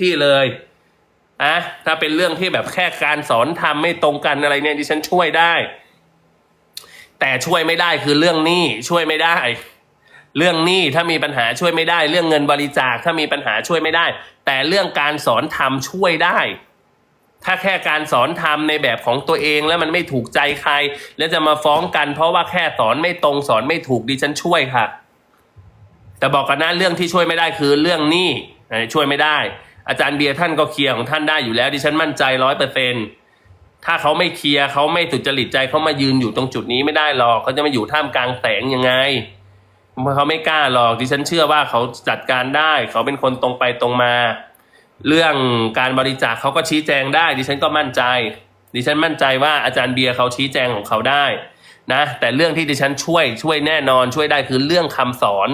ที่เลยอะถ้าเป็นเรื่องที่แบบแค่การสอนทำไม่ตรงกันอะไรเนี่ยดิฉันช่วยได้ แต่ช่วยไม่ได้คือเรื่องหนี้ช่วยไม่ได้ เรื่องหนี้ถ้ามีปัญหาช่วยไม่ได้ เรื่องเงินบริจาคถ้ามีปัญหาช่วยไม่ได้ แต่เรื่องการสอนทำช่วยได้ ถ้าแค่การสอนทำในแบบของตัวเองแล้วมันไม่ถูกใจใคร แล้วจะมาฟ้องกัน เพราะว่าแค่สอนไม่ตรงสอนไม่ถูกดิฉันช่วยค่ะ แต่บอกกันนะเรื่องที่ช่วยไม่ได้คือเรื่องหนี้ช่วยไม่ได้ อาจารย์เบียร์ท่านก็เคลียร์ของท่านได้อยู่แล้วดิฉันมั่นใจร้อยเปอร์เซ็นถ้าเขาไม่เคลียร์เขาไม่สุจริตใจเขามายืนอยู่ตรงจุดนี้ไม่ได้หรอกเขาจะมาอยู่ท่ามกลางแสงยังไงเขาไม่กล้าหรอกดิฉันเชื่อว่าเขาจัดการได้ เขาเป็นคนตรงไปตรงมา เรื่องการบริจาคเขาก็ชี้แจงได้ ดิฉันก็มั่นใจ ดิฉันมั่นใจว่าอาจารย์เบียร์เขาชี้แจงของเขาได้นะแต่เรื่องที่ดิฉันช่วยช่วยแน่นอนช่วยได้คือเรื่องคำสอน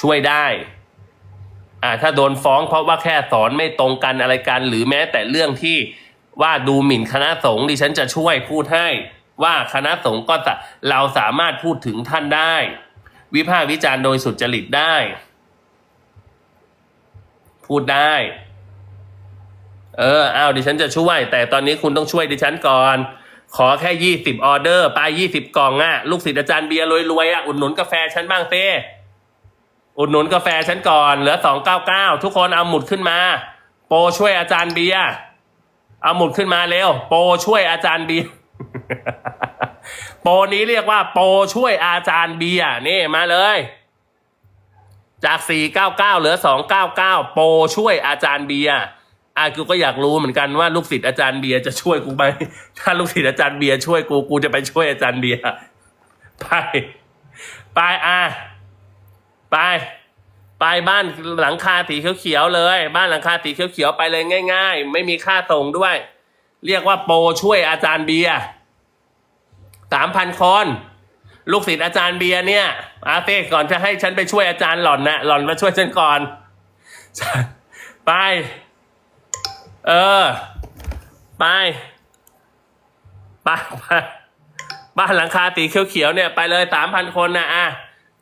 ช่วยได้ อ่าถ้าโดนฟ้องเพราะว่าแค่สอนไม่ตรงกันอะไรกันหรือแม้แต่เรื่องที่ว่าดูหมิ่นคณะสงฆ์ดิฉันจะช่วยพูดให้ว่าคณะสงฆ์ก็จะเราสามารถพูดถึงท่านได้ วิพากษ์วิจารณ์โดยสุจริตได้ พูดได้ เออเอาวดิฉันจะช่วย แต่ตอนนี้คุณต้องช่วยดิฉันก่อน ขอแค่ยี่สิบออเดอร์ ไปยี่สิบกล่องอะลูกศิษย์อาจารย์เบียร์รวยๆอะอุดหนุนกาแฟฉันบ้างเต้ อุดหนุนกาแฟฉันก่อนเหลือสองเก้าเก้าทุกคนเอาหมุดขึ้นมา โปรช่วยอาจารย์เบียร์เอาหมุดขึ้นมาเร็ว โปรช่วยอาจารย์เบียร์โปรนี้เรียกว่า โปรช่วยอาจารย์เบียร์นี่มาเลย จากสี่เก้าเก้าเหลือสองเก้าเก้าโปรช่วยอาจารย์เบียร์อะกูก็อยากรู้เหมือนกันว่าลูกศิษย์อาจารย์เบียร์จะช่วยกูไหมถ้าลูกศิษย์อาจารย์เบียร์ช่วยกูกูจะไปช่วยอาจารย์เบียร์ไปไปอะ ไป ไปบ้านหลังคาสีเขียวๆเลย บ้านหลังคาสีเขียวๆไปเลยง่าย ๆ ไม่มีค่าส่งด้วย เรียกว่าโปรช่วยอาจารย์เบียร์สามพันคน ลูกศิษย์อาจารย์เบียร์เนี่ย อาเต้ก่อนจะให้ฉันไปช่วยอาจารย์หล่อนนะหล่อนมาช่วยฉันก่อน ไป เออ ไป ไปไปบ้านหลังคาสีเขียวๆเนี่ยไปเลยสามพันคนนะอะ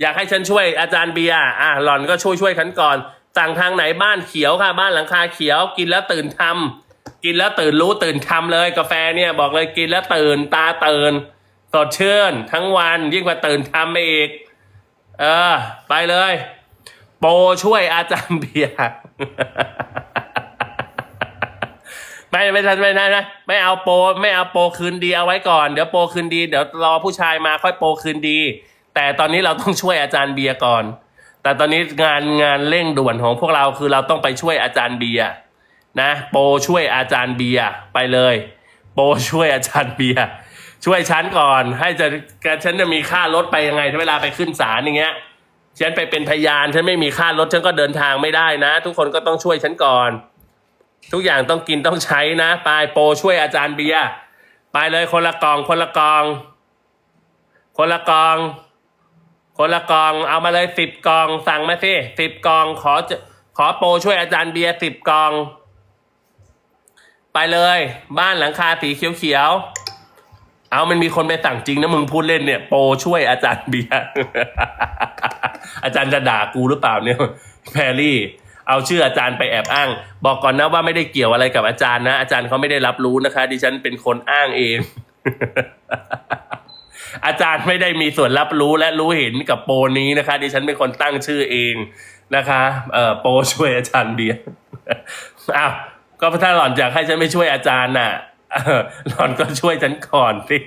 อยากให้ฉันช่วยอาจารย์เบียร์อะหล่อนก็ช่วยช่วยฉันก่อน สั่งทางไหนบ้านเขียวค่ะ บ้านหลังคาเขียว กินแล้วตื่นทำกินแล้วตื่นรู้ตื่นทำเลยกาแฟเนี่ยบอกเลยกินแล้วตื่นตาตื่นสดชื่นทั้งวันยิ่งกว่าตื่นทำไปอีก เออ ไปเลย โปช่วยอาจารย์เบียร์ไม่ไม่ทันไม่ได้นะไม่เอาโป ไม่เอาโปคืนดีเอาไว้ก่อน เดี๋ยวโปคืนดี เดี๋ยวรอผู้ชายมาค่อยโปคืนดี แต่ตอนนี้เราต้องช่วยอาจารย์เบียร์ก่อน แต่ตอนนี้งานงานเร่งด่วนของพวกเราคือเราต้องไปช่วยอาจารย์เบียร์นะโปรช่วยอาจารย์เบียร์ไปเลย โปรช่วยอาจารย์เบียร์ช่วยฉันก่อน ให้จะฉันจะมีค่ารถไปยังไงเวลาไปขึ้นศาลอย่างเงี้ยฉันไปเป็นพยานฉันไม่มีค่ารถฉันก็เดินทางไม่ได้นะ ทุกคนก็ต้องช่วยฉันก่อน ทุกอย่างต้องกินต้องใช้นะไปโปรช่วยอาจารย์เบียร์ไปเลยคนละกองคนละกอง คนละกอง คนละกองเอามาเลยสิบกองสั่งมาสิสิบกองขอขอโปรช่วยอาจารย์เบียร์สิบกอง ไปเลย บ้านหลังคาสีเขียวๆเอามันมีคนไปสั่งจริงนะมึงพูดเล่นเนี่ย โปรช่วยอาจารย์เบียร์อาจารย์จะด่ากูหรือเปล่าเนี่ยแพรรี่เอาชื่ออาจารย์ไปแอบอ้าง บอกก่อนนะว่าไม่ได้เกี่ยวอะไรกับอาจารย์นะ อาจารย์เขาไม่ได้รับรู้นะคะ ดิฉันเป็นคนอ้างเอง อาจารย์ไม่ได้มีส่วนรับรู้และรู้เห็นกับโปรนี้นะคะ ดิฉันเป็นคนตั้งชื่อเองนะคะเอ่อโปรช่วยอาจารย์เบียร์อ้าวก็ถ้าหล่อนอยากให้ฉันไม่ช่วยอาจารย์น่ะหล่อนก็ช่วยฉันก่อนสิ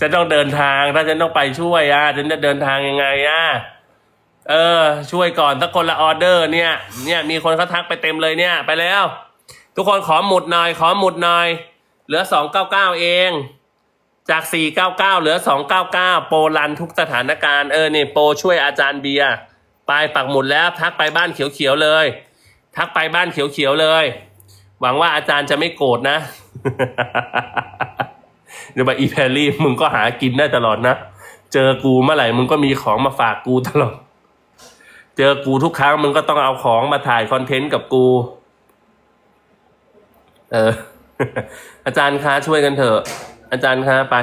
ฉันต้องเดินทางถ้าฉันต้องไปช่วยอะฉันจะเดินทางยังไงอะเออ ช่วยก่อนสักคนละออเดอร์เนี่ย เนี่ยมีคนเขาทักไปเต็มเลยเนี่ย ไปแล้ว ทุกคนขอหมุดหน่อย ขอหมุดหน่อย เหลือสองเก้าเก้าเอง จากสี่เหลือสองเก้าเก้าโปรรันทุกสถานการณ์ เออเนี่ยโปรช่วยอาจารย์เบียร์ไปปักหมุดแล้ว ทักไปบ้านเขียวๆเลย ทักไปบ้านเขียวๆเลย หวังว่าอาจารย์จะไม่โกรธนะเดี๋ยวไปอีแพรรี่มึงก็หากินได้ตลอดนะ เจอกูเมื่อไหร่มึงก็มีของมาฝากกูตลอด เจอกูทุกครั้งมึงก็ต้องเอาของมาถ่ายคอนเทนต์กับกู เออ อาจารย์คะช่วยกันเถอะ อาจารย์คะไป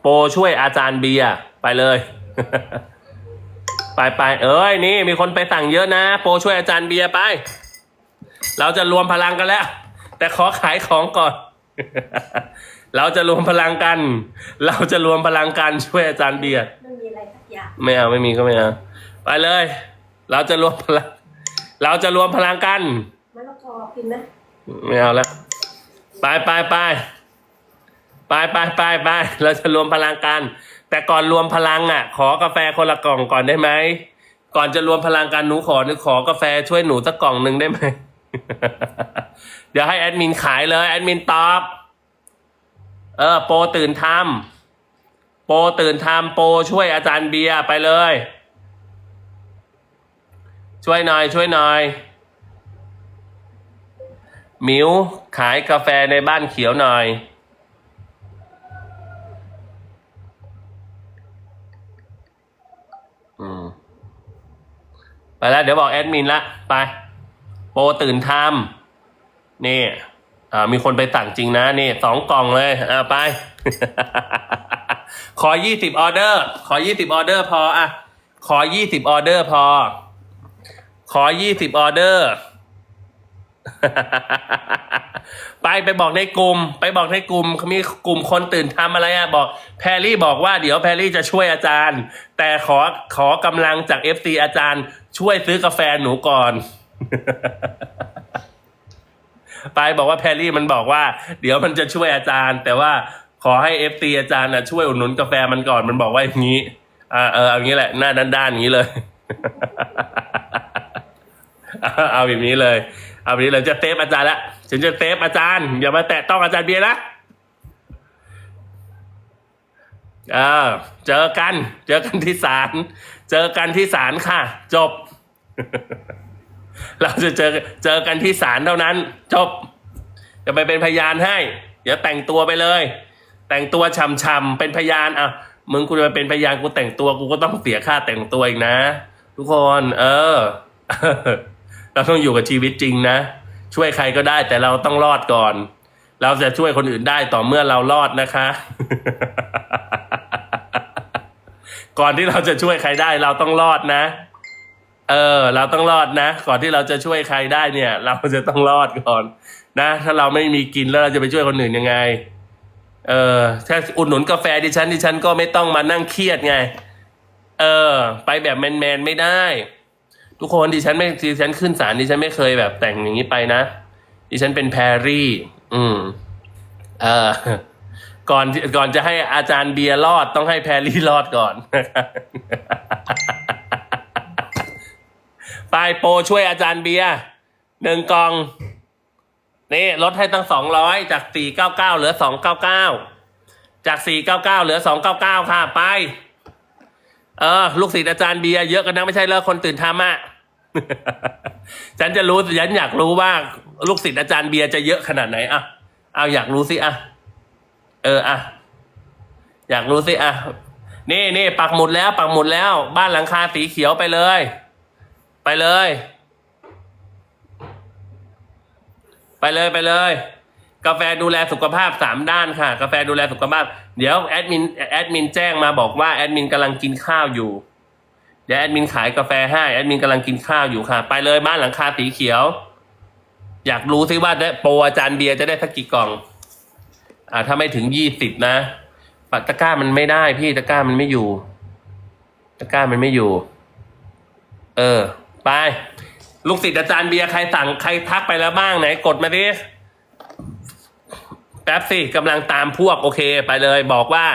โปรช่วยอาจารย์เบียร์ไปเลย ไปไปเอ้ยนี่ มีคนไปสั่งเยอะนะ โปรช่วยอาจารย์เบียร์ไป เราจะรวมพลังกันแล้ว แต่ขอขายของก่อน เราจะรวมพลังกัน เราจะรวมพลังกันช่วยอาจารย์เบียร์ไม่มีอะไรสักอย่างไม่เอาไม่มีก็ไม่เอาไปเลย เราจะรวมพลัง เราจะรวมพลังกันมะละกอกินไหมไม่เอาแล้ว ไปไปไป ไปไปไปไปเราจะรวมพลังกัน แต่ก่อนรวมพลังอะ ขอกาแฟคนละกล่องก่อนได้ไหมก่อนจะรวมพลังกันหนูขอหนูขอกาแฟช่วยหนูสักกล่องหนึ่งได้ไหมเดี๋ยวให้แอดมินขายเลยแอดมินตอบเออโปรตื่นทำโปรตื่นทำโปรช่วยอาจารย์เบียร์ไปเลย ช่วยหน่อย ช่วยหน่อยมิวขายกาแฟในบ้านเขียวหน่อย ไปแล้วเดี๋ยวบอกแอดมินละไป โปรตื่นทำนี่อ่ามีคนไปสั่งจริงนะนี่สองกล่องเลยอ่าไป ขอยี่สิบออเดอร์ ขอยี่สิบออเดอร์พออะขอยี่สิบออเดอร์พอ ขอยี่สิบออเดอร์ ไปไปบอกในกลุ่ม ไปบอกในกลุ่มมีกลุ่มคนตื่นทำอะไรอะบอกแพรรี่บอกว่าเดี๋ยวแพรรี่จะช่วยอาจารย์ แต่ขอขอกำลังจากเอฟซีอาจารย์ ช่วยซื้อกาแฟหนูก่อน ไปบอกว่าแพรรี่มันบอกว่า เดี๋ยวมันจะช่วยอาจารย์ แต่ว่าขอให้เอฟซีอาจารย์นะช่วยอุดหนุนกาแฟมันก่อนมันบอกว่าอย่างนี้อ่าเออเอางี้แหละหน้าด้านๆอย่างนี้เลยเอาแบบนี้เลย เอาแบบนี้เลยจะเซฟอาจารย์ละฉันจะเซฟอาจารย์อย่ามาแตะต้องอาจารย์เบียร์นะเออเจอกัน เจอกันที่ศาลเจอกันที่ศาลค่ะ จบ เราจะเจอเจอกันที่ศาลเท่านั้น จบ จะไปเป็นพยานให้เดี๋ยวแต่งตัวไปเลย แต่งตัวช่ำๆเป็นพยานอะมึงกูจะมาเป็นพยานกูแต่งตัวกูก็ต้องเสียค่าแต่งตัวอีกนะ ทุกคน เออ เราต้องอยู่กับชีวิตจริงนะ ช่วยใครก็ได้แต่เราต้องรอดก่อน เราจะช่วยคนอื่นได้ต่อเมื่อเรารอดนะคะ ก่อนที่เราจะช่วยใครได้เราต้องรอดนะ เออ เราต้องรอดนะ ก่อนที่เราจะช่วยใครได้เนี่ย เราจะต้องรอดก่อน นะ ถ้าเราไม่มีกินแล้วเราจะไปช่วยคนอื่นยังไง เออถ้าอุดหนุนกาแฟดิฉันดิฉันก็ไม่ต้องมานั่งเครียดไง เออ ไปแบบแมนๆไม่ได้ ทุกคนดิฉันไม่ดิฉันขึ้นศาลดิฉันไม่เคยแบบแต่งอย่างนี้ไปนะ ดิฉันเป็นแพรรี่ อืม เออก่อนก่อนจะให้อาจารย์เบียร์รอดต้องให้แพรรี่รอดก่อนปลายโปรช่วยอาจารย์เบียร์หนึ่งกองนี่ลดให้ตั้งสองร้อยจากสี่เก้าเก้าเหลือสองเก้าเก้าจากสี่เก้าเก้าเหลือสองเก้าเก้าค่ะ ไป เออ ลูกศิษย์อาจารย์เบียร์เยอะกันนะไม่ใช่เลิกคนตื่นทำอะ ฉันจะรู้ฉันอยากรู้ว่าลูกศิษย์อาจารย์เบียร์จะเยอะขนาดไหนอะเอาอยากรู้สิอะเอออะอยากรู้สิอะนี่นี่ปักหมุดแล้วปักหมุดแล้ว บ้านหลังคาสีเขียวไปเลย ไปเลย ไปเลยไปเลย กาแฟดูแลสุขภาพสามด้านค่ะ กาแฟดูแลสุขภาพ เดี๋ยวแอดมินแอดมินแจ้งมาบอกว่าแอดมินกำลังกินข้าวอยู่ เดี๋ยวแอดมินขายกาแฟให้แอดมินกำลังกินข้าวอยู่ค่ะ ไปเลยบ้านหลังคาสีเขียว อยากรู้ซิว่าได้โปรอาจารย์เบียร์จะได้สักกี่กล่อง อ่าถ้าไม่ถึงยี่สิบนะปัตะก้ามันไม่ได้พี่ตะก้ามันไม่อยู่ ตะก้ามันไม่อยู่ เออ ไป ลูกศิษย์อาจารย์เบียร์ใครสั่งใครทักไปแล้วบ้างไหน กดมาดิแป๊บสิกำลังตามพวกโอเค ไปเลยบอกว่า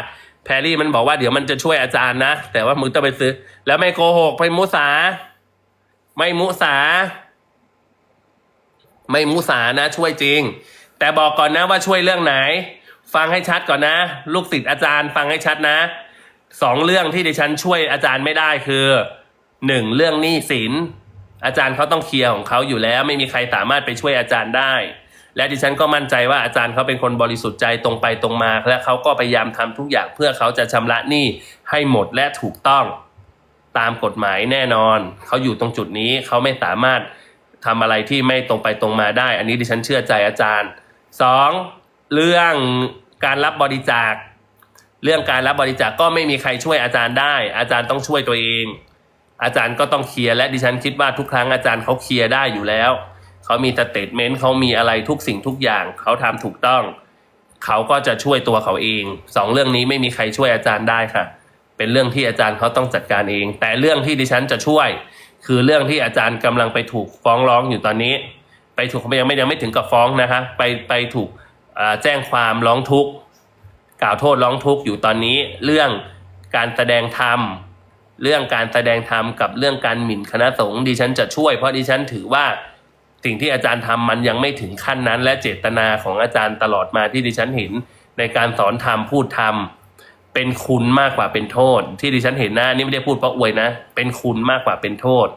แพรรี่มันบอกว่าเดี๋ยวมันจะช่วยอาจารย์นะ แต่ว่ามึงต้องไปซื้อ แล้วไม่โกหกไม่มุสา ไม่มุสา ไม่มุสานะ ช่วยจริง แต่บอกก่อนนะว่าช่วยเรื่องไหน ฟังให้ชัดก่อนนะ ลูกศิษย์อาจารย์ ฟังให้ชัดนะสองเรื่องที่ดิฉันช่วยอาจารย์ไม่ได้คือหนึ่งเรื่องหนี้สินอาจารย์เขาต้องเคลียร์ของเขาอยู่แล้ว ไม่มีใครสามารถไปช่วยอาจารย์ได้ และดิฉันก็มั่นใจว่าอาจารย์เขาเป็นคนบริสุทธิ์ใจตรงไปตรงมา และเขาก็พยายามทำทุกอย่างเพื่อเขาจะชำระหนี้ให้หมดและถูกต้องตามกฎหมายแน่นอน เขาอยู่ตรงจุดนี้เขาไม่สามารถทำอะไรที่ไม่ตรงไปตรงมาได้ อันนี้ดิฉันเชื่อใจอาจารย์สองเรื่องการรับบริจาค เรื่องการรับบริจาคก็ไม่มีใครช่วยอาจารย์ได้ อาจารย์ต้องช่วยตัวเอง อาจารย์ก็ต้องเคลียร์และดิฉันคิดว่าทุกครั้งอาจารย์เขาเคลียร์ได้อยู่แล้ว เขามีสเตทเมนต์เขามีอะไรทุกสิ่งทุกอย่างเขาทำถูกต้อง เขาก็จะช่วยตัวเขาเองสองเรื่องนี้ไม่มีใครช่วยอาจารย์ได้ค่ะ เป็นเรื่องที่อาจารย์เขาต้องจัดการเอง แต่เรื่องที่ดิฉันจะช่วย คือเรื่องที่อาจารย์กำลังไปถูกฟ้องร้องอยู่ตอนนี้ ไปถูกยังไม่ยังไม่ถึงกับฟ้องนะคะไปไปถูกแจ้งความร้องทุกข์กล่าวโทษร้องทุกข์อยู่ตอนนี้ เรื่องการแสดงธรรมเรื่องการแสดงธรรมกับเรื่องการหมิ่นคณะสงฆ์ดิฉันจะช่วยเพราะดิฉันถือว่า สิ่งที่อาจารย์ทำมันยังไม่ถึงขั้นนั้น และเจตนาของอาจารย์ตลอดมาที่ดิฉันเห็นในการสอนธรรมพูดธรรมเป็นคุณมากกว่าเป็นโทษ ที่ดิฉันเห็นนะนี่ไม่ได้พูดเพราะอวยนะ เป็นคุณมากกว่าเป็นโทษ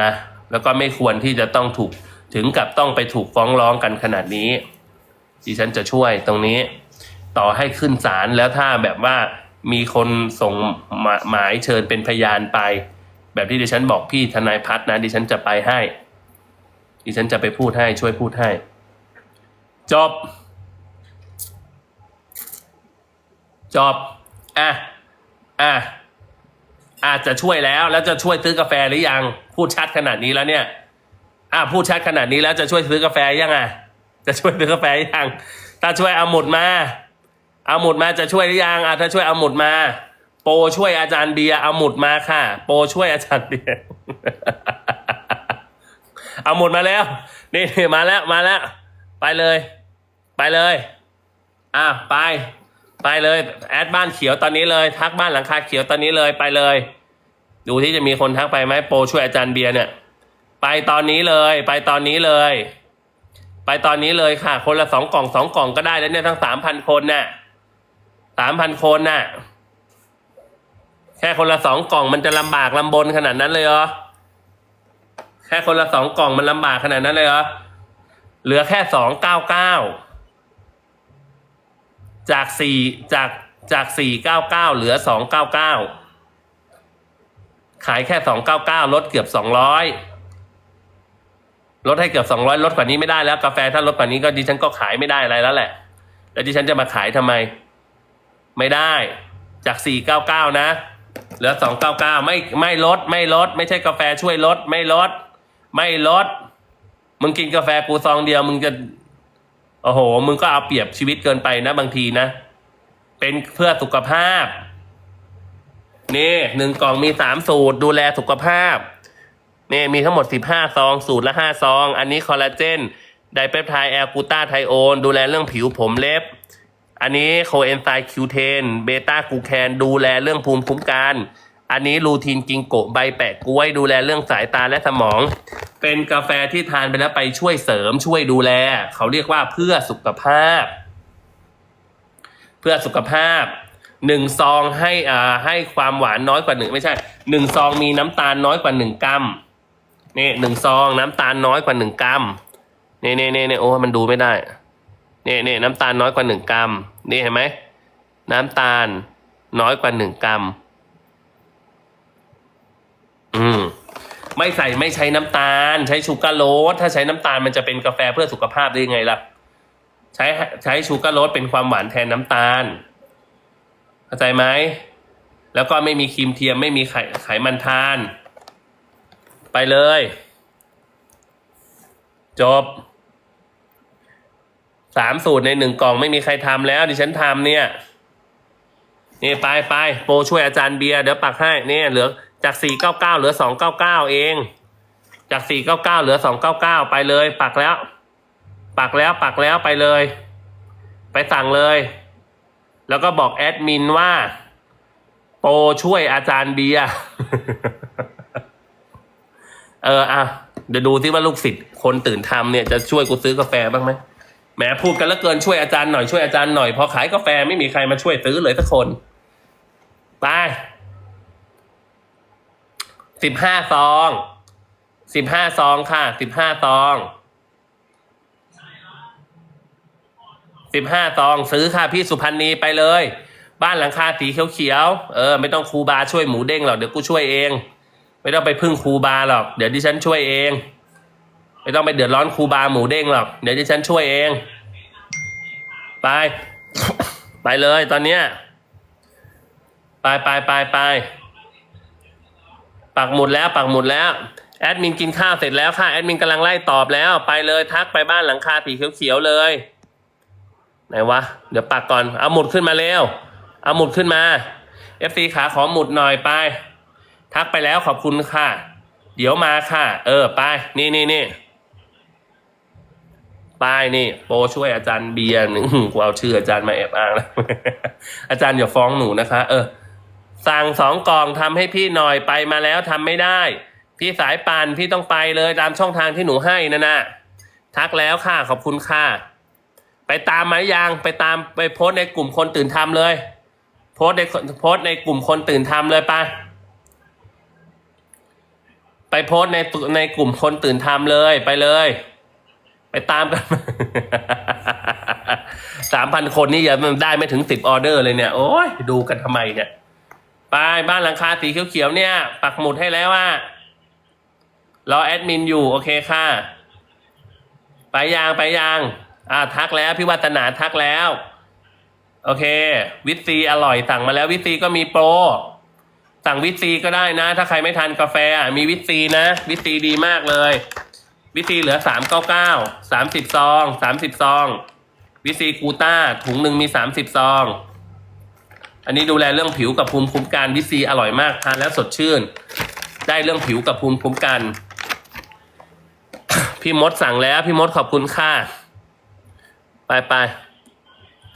นะแล้วก็ไม่ควรที่จะต้องถูกถึงกับต้องไปถูกฟ้องร้องกันขนาดนี้ ดิฉันจะช่วยตรงนี้ ต่อให้ขึ้นศาลแล้วถ้าแบบว่ามีคนส่งหมายเชิญเป็นพยานไป แบบที่ดิฉันบอกพี่ทนายพัฒนะดิฉันจะไปให้ ดิฉันจะไปพูดให้ช่วยพูดให้ จบ จบ อะ อะ อาจจะช่วยแล้วแล้วจะช่วยซื้อกาแฟหรือยัง พูดชัดขนาดนี้แล้วเนี่ย อะพูดชัดขนาดนี้แล้วจะช่วยซื้อกาแฟยังอะ จะช่วยซื้อกาแฟยังถ้าช่วยเอาหมดมา เอาหมดมาจะช่วยหรือยังอะถ้าช่วยเอาหมดมา โปช่วยอาจารย์เบียร์เอาหมดมาค่ะ โปช่วยอาจารย์เบียร์ เอาหมุดมาแล้ว นี่มาแล้วมาแล้ว ไปเลย ไปเลย อะไป ไปเลย แอดบ้านเขียวตอนนี้เลย ทักบ้านหลังคาเขียวตอนนี้เลยไปเลย ดูที่จะมีคนทักไปไหมโปรช่วยอาจารย์เบียร์เนี่ย ไปตอนนี้เลย ไปตอนนี้เลย ไปตอนนี้เลยค่ะ คนละสองกล่องสองกล่องก็ได้แล้วเนี่ยทั้งสามพันคนน่ะสามพันคนน่ะ แค่คนละสองกล่องมันจะลำบากลำบนขนาดนั้นเลยเหรอ แค่คนละสองกล่องมันลำบากขนาดนั้นเลยเหรอ เหลือแค่สองเก้าเก้าจากสี่จากจากสี่เก้าเก้าเหลือสองเก้าเก้าขายแค่สองเก้าเก้าลดเกือบสองร้อยลดให้เกือบสองร้อยลดกว่านี้ไม่ได้แล้วกาแฟถ้าลดกว่านี้ก็ดิฉันก็ขายไม่ได้อะไรแล้วแหละ แล้วดิฉันจะมาขายทำไม ไม่ได้จากสี่เก้าเก้านะ เหลือสองเก้าเก้าไม่ไม่ลดไม่ลด ไม่ใช่กาแฟช่วยลดไม่ลด ไม่ลด มึงกินกาแฟกูซองเดียว มึงจะ โอ้โห มึงก็เอาเปรียบชีวิตเกินไปนะบางทีนะ เป็นเพื่อสุขภาพ นี่หนึ่งกล่องมีสามสูตร ดูแลสุขภาพ นี่มีทั้งหมด15ซอง สูตรละ5ซอง อันนี้คอลลาเจน ไดเปปไทด์แอลกูตาไทโอน ดูแลเรื่องผิวผมเล็บ อันนี้โคเอนไซม์คิวเทน เบต้ากูแคน ดูแลเรื่องภูมิคุ้มกัน อันนี้ลูทีนกิงโกะใบแปะกล้วยดูแลเรื่องสายตาและสมอง เป็นกาแฟที่ทานไปแล้วไปช่วยเสริมช่วยดูแล เขาเรียกว่าเพื่อสุขภาพ เพื่อสุขภาพหนึ่งซองให้อ่าให้ความหวานน้อยกว่าหนึ่งไม่ใช่หนึ่งซองมีน้ำตาลน้อยกว่าหนึ่งกรัมนี่หนึ่งซองน้ำตาลน้อยกว่าหนึ่งกรัมนี่นี่นี่นี่โอ้มันดูไม่ได้นี่นี่น้ำตาลน้อยกว่าหนึ่งกรัมนี่เห็นไหมน้ำตาลน้อยกว่าหนึ่งกรัม อืมไม่ใส่ไม่ใช้น้ำตาล ใช้ชูการ์โรสถ้าใช้น้ำตาลมันจะเป็นกาแฟเพื่อสุขภาพได้ยังไงล่ะ ใช้ใช้ชูการ์โรสเป็นความหวานแทนน้ำตาลเข้าใจไหมแล้วก็ไม่มีครีมเทียมไม่มีไขไขมันทาน ไปเลย จบสามสูตรในหนึ่งกล่องไม่มีใครทำแล้ว ดิฉันทำเนี่ย นี่ไปไปโปรช่วยอาจารย์เบียร์เดี๋ยวปักให้เนี่ยเหลือ จากสี่เก้าเก้าเหลือสองเก้าเก้าเอง จากสี่เก้าเก้าเหลือสองเก้าเก้าไปเลย ปักแล้ว ปักแล้วปักแล้วไปเลย ไปสั่งเลย แล้วก็บอกแอดมินว่า โปรช่วยอาจารย์เบียเอออะเดี๋ยวดูที่ว่าลูกศิษย์คนตื่นทำเนี่ยจะช่วยกูซื้อกาแฟบ้างไหมแหมพูดกันแล้วเกินช่วยอาจารย์หน่อยช่วยอาจารย์หน่อยพอขายกาแฟไม่มีใครมาช่วยซื้อเลยสักคน ไป สิบห้าซองสิบห้าซองค่ะสิบห้าซองสิบห้าซองซื้อค่ะพี่สุพันธ์นีไปเลย บ้านหลังคาสีเขียวๆเออไม่ต้องครูบาช่วยหมูเด้งหรอกเดี๋ยวกูช่วยเอง ไม่ต้องไปพึ่งครูบาหรอกเดี๋ยวดิฉันช่วยเอง ไม่ต้องไปเดือดร้อนครูบาหมูเด้งหรอกเดี๋ยวดิฉันช่วยเอง ไป ไปเลยตอนเนี้ย ไปไปไปไป ปักหมุดแล้วปักหมุดแล้วแอดมินกินข้าวเสร็จแล้วค่ะแอดมินกำลังไล่ตอบแล้ว ไปเลยทักไปบ้านหลังคาสีเขียวๆเลย ไหนวะ เดี๋ยวปักก่อนเอาหมุดขึ้นมาเร็วเอาหมุดขึ้นมา FC ขาขอหมุดหน่อยไป ทักไปแล้วขอบคุณค่ะ เดี๋ยวมาค่ะ เออไป นี่นี่นี่ป้ายนี่ โปช่วยอาจารย์เบียร์หนึ่งกูเอาชื่ออาจารย์มาแอบอ้างแล้วอาจารย์อย่าฟ้องหนูนะคะ เออ สั่งสองกล่องทำให้พี่หน่อยไปมาแล้วทำไม่ได้ พี่สายปานพี่ต้องไปเลยตามช่องทางที่หนูให้นะนะทักแล้วค่ะขอบคุณค่ะไปตามไหมยังไปตามไปโพสในกลุ่มคนตื่นทำเลย โพสในโพสในกลุ่มคนตื่นทำเลยไปไปโพสในในกลุ่มคนตื่นทำเลยไปเลย ไปตามกันสามพันคนนี่ยังได้ไม่ถึงสิบออเดอร์เลยเนี่ย โอ้ยดูกันทำไมเนี่ย ไปบ้านหลังคาสีเขียวๆเนี่ย ปักหมุดให้แล้วว่ารอแอดมินอยู่โอเคค่ะ ไปยางไปยางอ่าทักแล้วพี่วัฒนาทักแล้ว โอเค วิตซีอร่อยสั่งมาแล้ววิตซีก็มีโปร สั่งวิตซีก็ได้นะ ถ้าใครไม่ทานกาแฟมีวิตซีนะ วิตซีดีมากเลย วิตซีเหลือสามเก้าเก้าสามสิบซองสามสิบซอง วิตซีกูต้าถุงหนึ่งมีสามสิบซอง อันนี้ดูแลเรื่องผิวกับภูมิคุ้มกันวิซีอร่อยมากทานแล้วสดชื่น ได้เรื่องผิวกับภูมิคุ้มกัน พี่มดสั่งแล้วพี่มดขอบคุณค่ะ ไปไป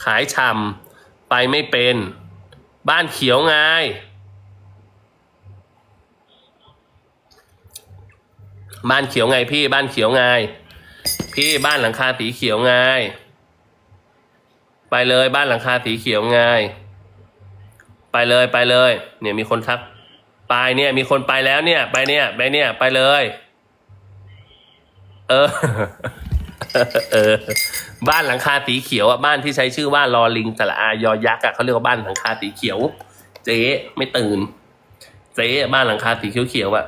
ขายชำไปไม่เป็น บ้านเขียวไงบ้านเขียวไงพี่บ้านเขียวไงพี่บ้านหลังคาสีเขียวไงไปเลยบ้านหลังคาสีเขียวไง ไปเลยไปเลย เนี่ยมีคนทัก ไปเนี่ยมีคนไปแล้วเนี่ย ไปเนี่ย ไปเนี่ยไปเลย เออ เออ บ้านหลังคาสีเขียวอะบ้านที่ใช้ชื่อว่าลอลิงสระอายอยักษ์อะเขาเรียกว่าบ้านหลังคาสีเขียว เจ๊ไม่ตื่น เจ๊บ้านหลังคาสีเขียวเขียวๆอะ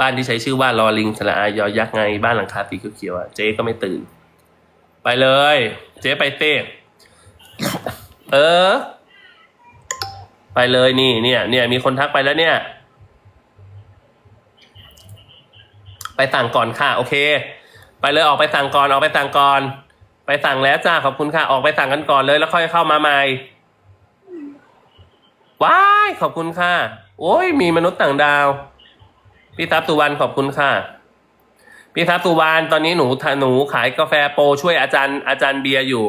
บ้านที่ใช้ชื่อว่าลอลิงสระอายอยักษ์ไง บ้านหลังคาสีเขียวเขียวๆอะเจ๊ก็ไม่ตื่น ไปเลย เจ๊ไปเต้เออ ไปเลยนี่เนี่ยเนี่ยมีคนทักไปแล้วเนี่ย ไปสั่งก่อนค่ะ โอเค ไปเลยออกไปสั่งก่อนออกไปสั่งก่อน ไปสั่งแล้วจ้าขอบคุณค่ะ ออกไปสั่งกันก่อนเลย แล้วค่อยเข้ามาใหม่ว้ายขอบคุณค่ะ โอ้ยมีมนุษย์ต่างดาว พี่ทัพสุวรรณขอบคุณค่ะพี่ทัพสุวรรณตอนนี้หนูหนูขายกาแฟโปรช่วยอาจารย์อาจารย์เบียร์อยู่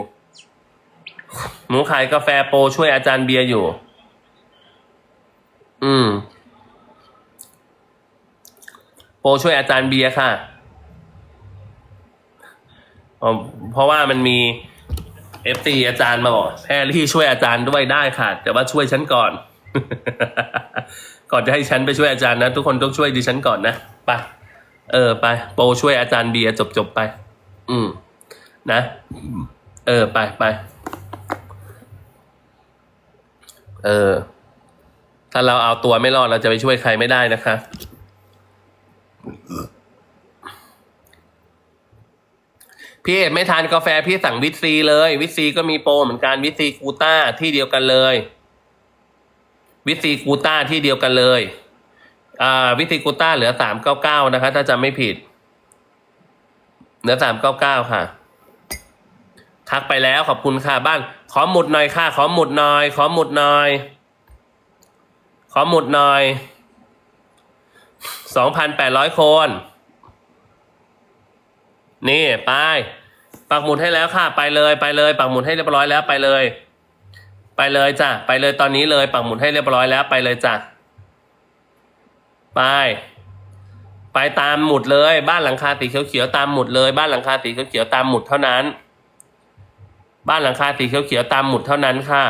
หนูขายกาแฟโปรช่วยอาจารย์เบียร์อยู่ อืม โปรช่วยอาจารย์เบียร์ค่ะเพราะว่ามันมีเอฟซีอาจารย์มาบอกแพรรี่ช่วยอาจารย์ด้วยได้ค่ะ แต่ว่าช่วยฉันก่อน ก่อนจะให้ฉันไปช่วยอาจารย์นะ ทุกคนต้องช่วยดิฉันก่อนนะไปเออไป โปรช่วยอาจารย์เบียร์จบจบไป อืม นะ เออไปไปเออ ถ้าเราเอาตัวไม่รอดเราจะไปช่วยใครไม่ได้นะคะ พี่เอไม่ทานกาแฟพี่สั่งวิตซีเลย วิตซีก็มีโปรเหมือนกันวิตซีกูต้าที่เดียวกันเลย วิตซีกูต้าที่เดียวกันเลย อ่า วิตซีกูต้าเหลือสามเก้าเก้านะคะ ถ้าจำไม่ผิด เหลือสามเก้าเก้าค่ะทักไปแล้วขอบคุณค่ะบ้าน ขอหมุดหน่อยค่ะ ขอหมุดหน่อย ขอหมุดหน่อย ขอหมุดหน่อยสองพันแปดร้อยคน นี่ไปปักหมุดให้แล้วค่ะ ไปเลยไปเลย ปักหมุดให้เรียบร้อยแล้วไปเลย ไปเลยจ้ะไปเลยตอนนี้เลยปักหมุดให้เรียบร้อยแล้วไปเลยจ้ะไป ไปตามหมุดเลย บ้านหลังคาสีเขียวๆตามหมุดเลย บ้านหลังคาสีเขียวๆตามหมุดเท่านั้น บ้านหลังคาสีเขียวๆตามหมุดเท่านั้นค่ะ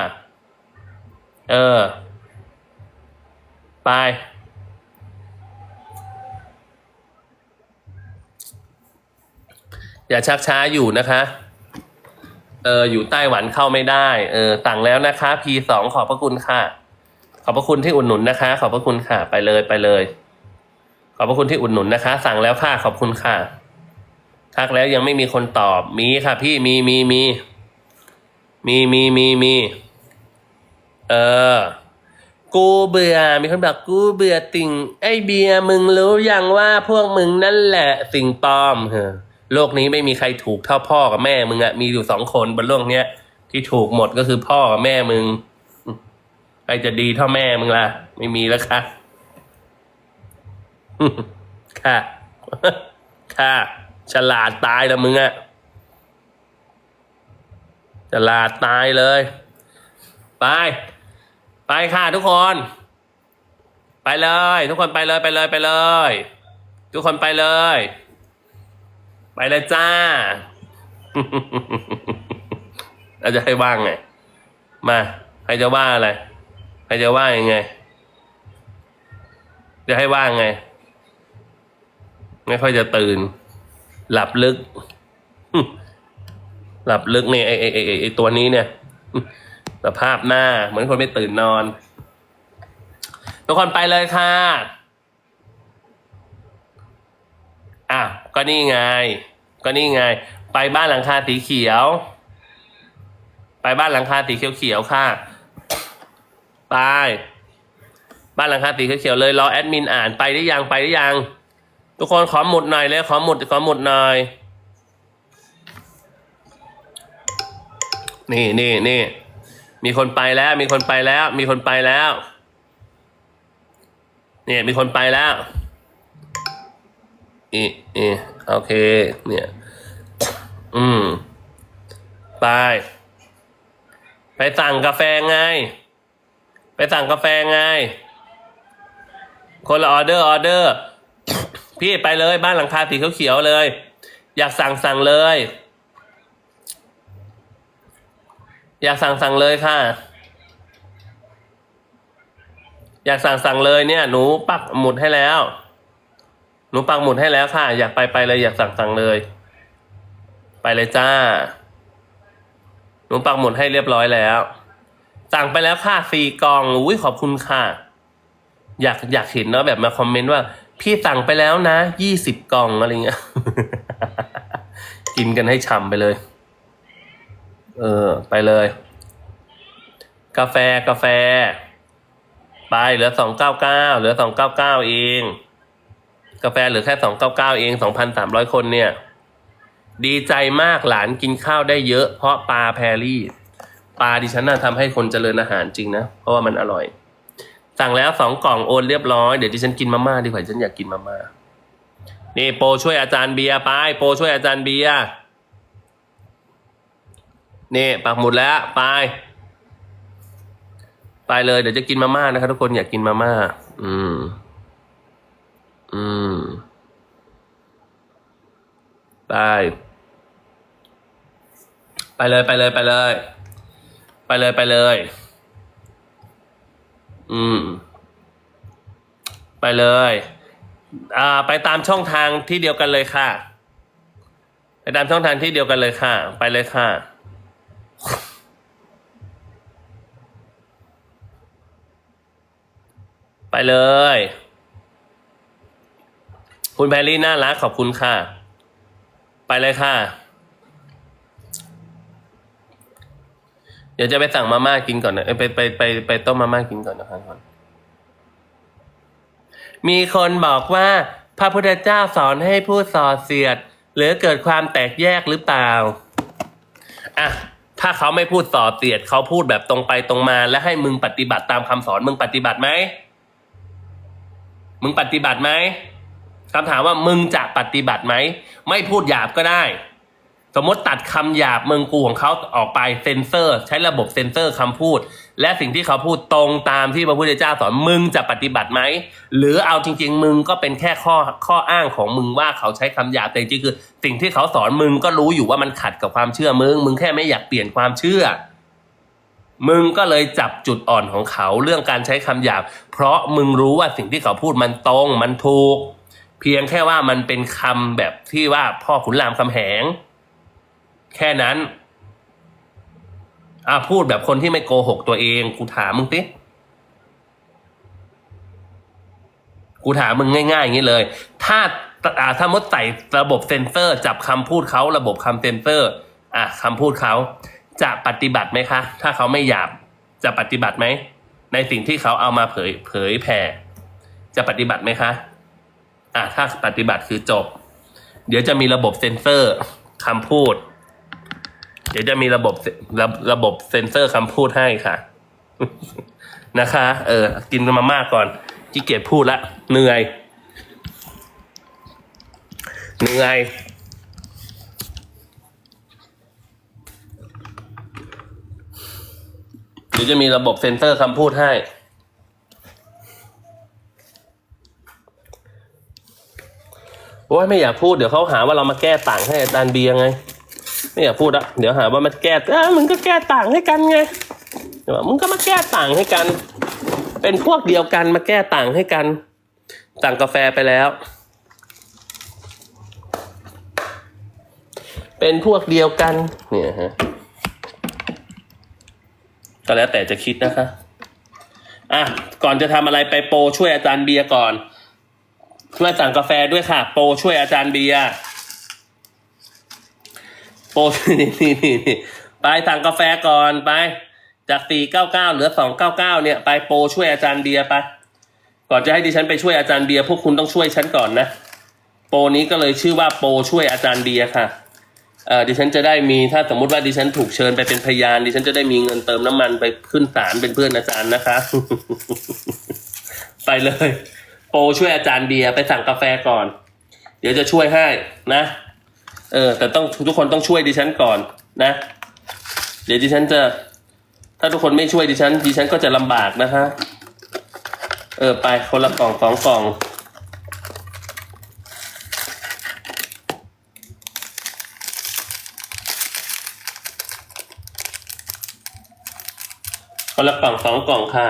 เออ ไป อย่าชักช้าอยู่นะคะ เอออยู่ไต้หวันเข้าไม่ได้ เออสั่งแล้วนะคะ P2 ขอบพระคุณค่ะ ขอบพระคุณที่อุดหนุนนะคะ ขอบพระคุณค่ะ ไปเลยไปเลย ขอบพระคุณที่อุดหนุนนะคะ สั่งแล้วค่ะ ขอบคุณค่ะ ทักแล้วยังไม่มีคนตอบ มีค่ะ พี่ มีมีมี มีมีมีมี เออ กูเบื่อ มีคนบอกกูเบื่อติ่ง ไอเบียร์มึงรู้ยังว่าพวกมึงนั่นแหละสิ่งปลอมเฮ้อโลกนี้ไม่มีใครถูกเท่าพ่อกับแม่มึงอะมีอยู่สองคนบนโลกเนี้ยที่ถูกหมดก็คือพ่อกับแม่มึงใครจะดีเท่าแม่มึงล่ะ ไม่มีแล้วค่ะค่ะ ค่ะ ฉลาดตายแล้วมึงอะฉลาดตายเลย ไป ไปค่ะทุกคน ไปเลย ทุกคนไปเลยไปเลยไปเลย ทุกคนไปเลย ไปเลยจ้าเราจะให้ว่างไงมาใครจะว่าอะไรใครจะว่ายังไง จะให้ว่างไง ไม่ค่อยจะตื่น หลับลึก หลับลึกเนี่ยไอไอไอไอ้ไอตัวนี้เนี่ย สภาพหน้า เหมือนคนไม่ตื่นนอน ทุกคนไปเลยค่ะอะก็นี่ไง ก็นี่ไง ไปบ้านหลังคาสีเขียว ไปบ้านหลังคาสีเขียวๆค่ะ ไป บ้านหลังคาสีเขียวๆเลยรอแอดมินอ่านไปได้ยังไปได้ยัง ทุกคนขอหมุดหน่อยเลยขอหมุดขอหมุดหน่อยนี่นี่นี่ มีคนไปแล้ว มีคนไปแล้ว มีคนไปแล้ว เนี่ยมีคนไปแล้วอีอีโอเค เนี่ย อืม ไป ไปสั่งกาแฟไง ไปสั่งกาแฟไง คนละออเดอร์ออเดอร์ พี่ไปเลยบ้านหลังคาสีเขียวๆเลย อยากสั่งสั่งเลย อยากสั่งสั่งเลยค่ะ อยากสั่งสั่งเลยเนี่ย หนูปักหมุดให้แล้ว หนูปักหมุดให้แล้วค่ะ อยากไปไปเลย อยากสั่งสั่งเลย ไปเลยจ้า หนูปักหมุดให้เรียบร้อยแล้ว สั่งไปแล้วค่ะสี่กล่องอุ้ยขอบคุณค่ะ อยากอยากเห็นเนาะแบบมาคอมเมนต์ว่า พี่สั่งไปแล้วนะยี่สิบกล่องอะไรเงี้ยกินกันให้ฉ่ำไปเลย เออ ไปเลย กาแฟกาแฟ ไปเหลือสองเก้าเก้าเหลือสองเก้าเก้าเอง กาแฟเหลือแค่สองเก้าเก้าเองสองพันสามร้อยคนเนี่ย ดีใจมากหลานกินข้าวได้เยอะ เพราะปลาแพรี่ปลาดิฉันน่ะทำให้คนเจริญอาหารจริงนะ เพราะว่ามันอร่อย สั่งแล้วสองกล่องโอนเรียบร้อยเดี๋ยวดิฉันกินมาม่าดีกว่าฉันอยากกินมาม่านี่โปรช่วยอาจารย์เบียร์ไปโปรช่วยอาจารย์เบียร์ นี่ปักหมุดแล้ว ไป ไปเลย เดี๋ยวจะกินมาม่านะครับทุกคนอยากกินมาม่า อืม อืม ไป ไปเลยไปเลยไปเลย ไปเลยไปเลย อืม ไปเลย อ่า ไปตามช่องทางที่เดียวกันเลยค่ะ ไปตามช่องทางที่เดียวกันเลยค่ะ ไปเลยค่ะ ไปเลย คุณแพรรี่น่ารักขอบคุณค่ะ ไปเลยค่ะ เดี๋ยวจะไปสั่งมาม่ากินก่อนนะไปไปไปไปต้มมาม่ากินก่อนนะครับก่อนมีคนบอกว่า พระพุทธเจ้าสอนให้พูดส่อเสียด หรือเกิดความแตกแยกหรือเปล่า อะถ้าเขาไม่พูดส่อเสียด เขาพูดแบบตรงไปตรงมา และให้มึงปฏิบัติตามคำสอนมึงปฏิบัติไหม มึงปฏิบัติไหมคำถามว่ามึงจะปฏิบัติไหม ไม่พูดหยาบก็ได้ สมมติตัดคำหยาบมึงกูของเขาออกไปเซ็นเซอร์ ใช้ระบบเซ็นเซอร์คำพูด และสิ่งที่เขาพูดตรงตามที่พระพุทธเจ้าสอนมึงจะปฏิบัติไหม หรือเอาจริง ๆ มึงก็เป็นแค่ข้อข้ออ้างของมึงว่าเขาใช้คำหยาบแต่จริงๆคือ สิ่งที่เขาสอนมึงก็รู้อยู่ว่ามันขัดกับความเชื่อมึง มึงแค่ไม่อยากเปลี่ยนความเชื่อ มึงก็เลยจับจุดอ่อนของเขาเรื่องการใช้คำหยาบ เพราะมึงรู้ว่าสิ่งที่เขาพูดมันตรงมันถูก เพียงแค่ว่ามันเป็นคำแบบที่ว่าพ่อขุนรามคำแหง แค่นั้นอะพูดแบบคนที่ไม่โกหกตัวเองกูถามมึงสิกูถามมึงง่ายๆอย่างนี้เลย ถ้าอาถ้ามดใส่ระบบเซนเซอร์ จับคำพูดเขาระบบคำเซนเซอร์ อะคำพูดเขา จะปฏิบัติไหมคะ ถ้าเขาไม่หยาบจะปฏิบัติไหม ในสิ่งที่เขาเอามาเผยเผยแผ่ จะปฏิบัติไหมคะอะถ้าปฏิบัติคือจบ เดี๋ยวจะมีระบบเซ็นเซอร์คำพูด เดี๋ยวจะมีระบบเซระระบบเซ็นเซอร์คำพูดให้ค่ะ นะคะ เออ กินมาม่าก่อนขี้เกียจพูดละเหนื่อย เหนื่อย ดี๋ยวจะมีระบบเซ็นเซอร์คำพูดให้ โอ้ยไม่อยากพูดเดี๋ยวเขาหาว่าเรามาแก้ต่างให้อาจารย์เบียร์ไง ไม่อยากพูดอะเดี๋ยวหาว่ามาแก้อ้ามึงก็แก้ต่างให้กันไงเดี๋ยวมึงก็มาแก้ต่างให้กัน เป็นพวกเดียวกันมาแก้ต่างให้กันสั่งกาแฟไปแล้ว เป็นพวกเดียวกันเนี่ยฮะ ก็แล้วแต่จะคิดนะคะ อะ ก่อนจะทำอะไรไปโปรช่วยอาจารย์เบียร์ก่อน ช่วยสั่งกาแฟด้วยค่ะ โปรช่วยอาจารย์เบียร์ โปรนี่นี่นี่ไปสั่งกาแฟก่อนไป จากสี่เก้าเก้าเหลือสองเก้าเก้าเนี่ย ไปโปรช่วยอาจารย์เบียร์ไป ก่อนจะให้ดิฉันไปช่วยอาจารย์เบียร์พวกคุณต้องช่วยฉันก่อนนะ โปรนี้ก็เลยชื่อว่าโปรช่วยอาจารย์เบียร์ค่ะ ดิฉันจะได้มีถ้าสมมุติว่าดิฉันถูกเชิญไปเป็นพยาน ดิฉันจะได้มีเงินเติมน้ำมันไปขึ้นศาลเป็นเพื่อนอาจารย์นะคะ ไปเลย โปรช่วยอาจารย์เบียร์ไปสั่งกาแฟก่อน เดี๋ยวจะช่วยให้นะ เออ แต่ต้องทุกคนต้องช่วยดิฉันก่อนนะ เดี๋ยวดิฉันจะ ถ้าทุกคนไม่ช่วยดิฉันดิฉันก็จะลำบากนะคะ เออไปคนละกล่องสองกล่อง คนละกล่องสองกล่องค่ะ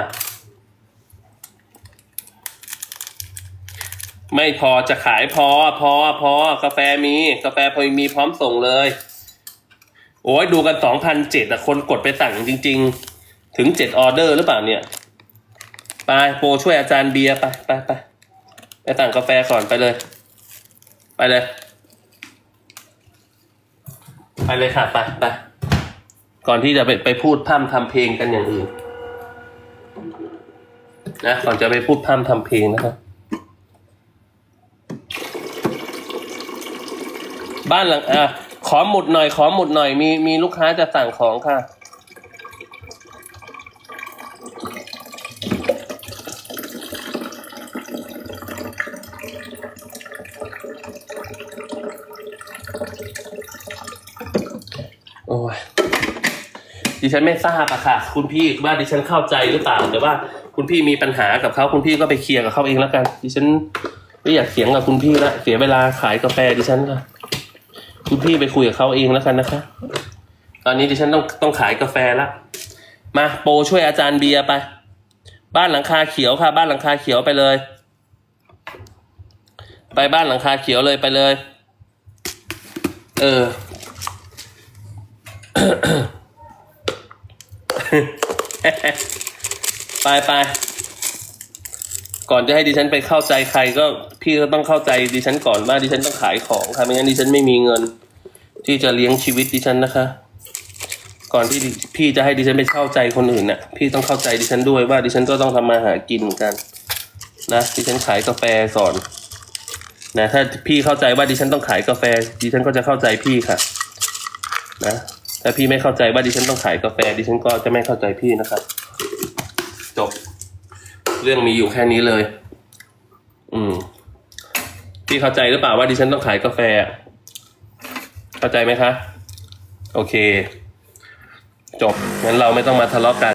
ไม่พอจะขายพอ พอพอกาแฟมีกาแฟพอมีพร้อมส่งเลย โอ้ยดูกันสองพันเจ็ดอะคนกดไปสั่งจริง ๆ ถึงเจ็ดออเดอร์หรือเปล่าเนี่ยไปโปรช่วยอาจารย์เบียร์ไปไปไปไปสั่งกาแฟก่อนไปเลย ไปเลย ไปเลยค่ะ ไปไป ก่อนที่จะไปไปพูดพร่ำทำเพลงกันอย่างอื่นนะก่อนจะไปพูดพร่ำทำเพลงนะครับ บ้านหลังอะขอหมุดหน่อย ขอหมุดหน่อยมีมีลูกค้าจะสั่งของค่ะ ฉันไม่ทราบอะค่ะ คุณพี่ว่าดิฉันเข้าใจหรือเปล่า แต่ว่าคุณพี่มีปัญหากับเขาคุณพี่ก็ไปเคลียร์กับเขาเองแล้วกัน ดิฉันไม่อยากเถียงกับคุณพี่ละเสียเวลาขายกาแฟดิฉันค่ะ คุณพี่ไปคุยกับเขาเองแล้วกันนะคะ ตอนนี้ดิฉันต้องต้องขายกาแฟละมาโปช่วยอาจารย์เบียร์ไป บ้านหลังคาเขียวค่ะ บ้านหลังคาเขียวไปเลย ไปบ้านหลังคาเขียวเลยไปเลย เออ ไปไปก่อนจะให้ดิฉันไปเข้าใจใครก็พี่ก็ต้องเข้าใจดิฉันก่อนว่าดิฉันต้องขายของค่ะไม่งั้นดิฉันไม่มีเงิน ที่จะเลี้ยงชีวิตดิฉันนะคะ ก่อนที่พี่จะให้ดิฉันไปเข้าใจคนอื่นน่ะ พี่ต้องเข้าใจดิฉันด้วยว่าดิฉันก็ต้องทำมาหากินเหมือนกันนะดิฉันขายกาแฟก่อนนะถ้าพี่เข้าใจว่าดิฉันต้องขายกาแฟดิฉันก็จะเข้าใจพี่ค่ะ นะ ถ้าพี่ไม่เข้าใจว่าดิฉันต้องขายกาแฟดิฉันก็จะไม่เข้าใจพี่นะครับ จบ เรื่องมีอยู่แค่นี้เลย อืมพี่เข้าใจหรือเปล่าว่าดิฉันต้องขายกาแฟ เข้าใจไหมคะ โอเค จบงั้นเราไม่ต้องมาทะเลาะกัน